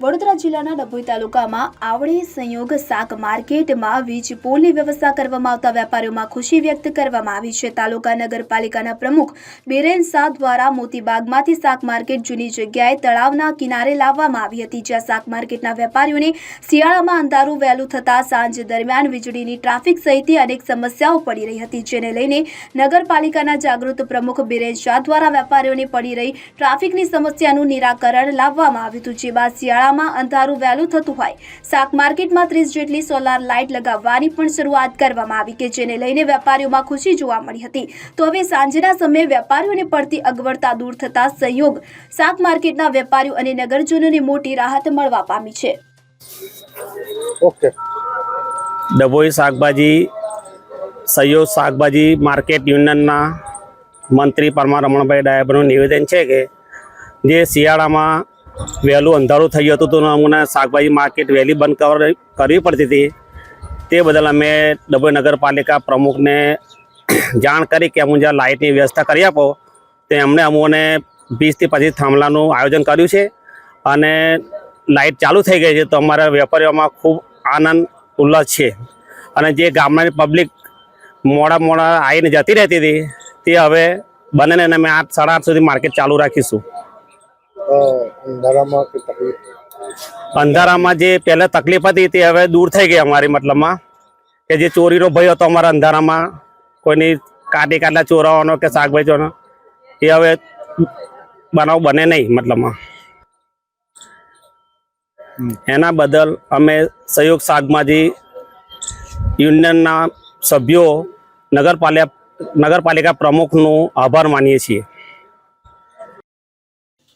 વડોદરા જિલ્લાના ડભોઈ તાલુકામાં આવડી સંયોગ શાક માર્કેટમાં વીજ પોલની વ્યવસ્થા કરવામાં આવતા વેપારીઓમાં ખુશી વ્યક્ત કરવામાં આવી છે. તાલુકા નગરપાલિકાના પ્રમુખ બિરેન શાહ દ્વારા મોતીબાગમાંથી શાક માર્કેટ જૂની જગ્યાએ તળાવના કિનારે લાવવામાં આવી હતી, જ્યાં શાક માર્કેટના વેપારીઓને શિયાળામાં અંધારું વહેલું થતાં સાંજ દરમિયાન વીજળીની ટ્રાફિક સહિત અનેક સમસ્યાઓ પડી રહી હતી, જેને લઈને નગરપાલિકાના જાગૃત પ્રમુખ બિરેન શાહ દ્વારા વેપારીઓને પડી રહી ટ્રાફિકની સમસ્યાનું નિરાકરણ લાવવામાં આવ્યું હતું, જે બાદ શિયાળામાં અંધારું વહેલું થતું હોય. શાક માર્કેટમાં ત્રીસ જેટલી સોલાર લાઇટ લગાવવાની પણ શરૂઆત કરવામાં આવી કે જેને લઈને વેપારીઓમાં ખુશી જોવા મળી હતી. તો હવે સાંજના સમયે વેપારીઓને પડતી અગવડતા દૂર થતા સહયોગ શાક માર્કેટના વેપારીઓ અને નગરજનોને મોટી રાહત મળવા પામી છે. ઓકે ડભોઈ શાકભાજી સહયોગ શાકભાજી માર્કેટ યુનિયનના મંત્રી પરમાર રમણભાઈ ડાયબનું નિવેદન છે કે જે શિયાળામાં વહેલું અંધારું થઈ હતું તો અમને શાકભાજી માર્કેટ વહેલી બંધ કર- કરવી પડતી હતી. તે બદલ અમે ડભોઈ નગરપાલિકા પ્રમુખને જાણ કરી કે અમુક જ્યાં લાઇટની વ્યવસ્થા કરી આપો, તે એમણે અમોને વીસથી પચીસ થાંભલાનું આયોજન કર્યું છે. અને લાઇટ ચાલુ થઈ ગઈ છે તો અમારા વેપારીઓમાં ખૂબ આનંદ, ઉલ્લાસ છે. અને જે ગામડાની પબ્લિક મોડા મોડા આવીને જતી રહેતી હતી, તે હવે બને ને અમે આઠ, સાડા આઠ સુધી માર્કેટ ચાલુ રાખીશું. અંધારામાં કે તકલીફ? અંધારામાં જે પહેલાં તકલીફ હતી તે હવે દૂર થઈ ગઈ અમારી મતલબમાં. કે જે ચોરીનો ભય હતો અમારા અંધારામાં કોઈની કાટી કાટલા ચોરાવાનો કે શાકભાજીનો એ હવે બનાવ બને નહીં મતલબમાં. એના બદલ અમે સહયોગ શાકભાજી યુનિયનના સભ્યો નગરપાલિકા નગરપાલિકા પ્રમુખનું આભાર માનીએ છીએ.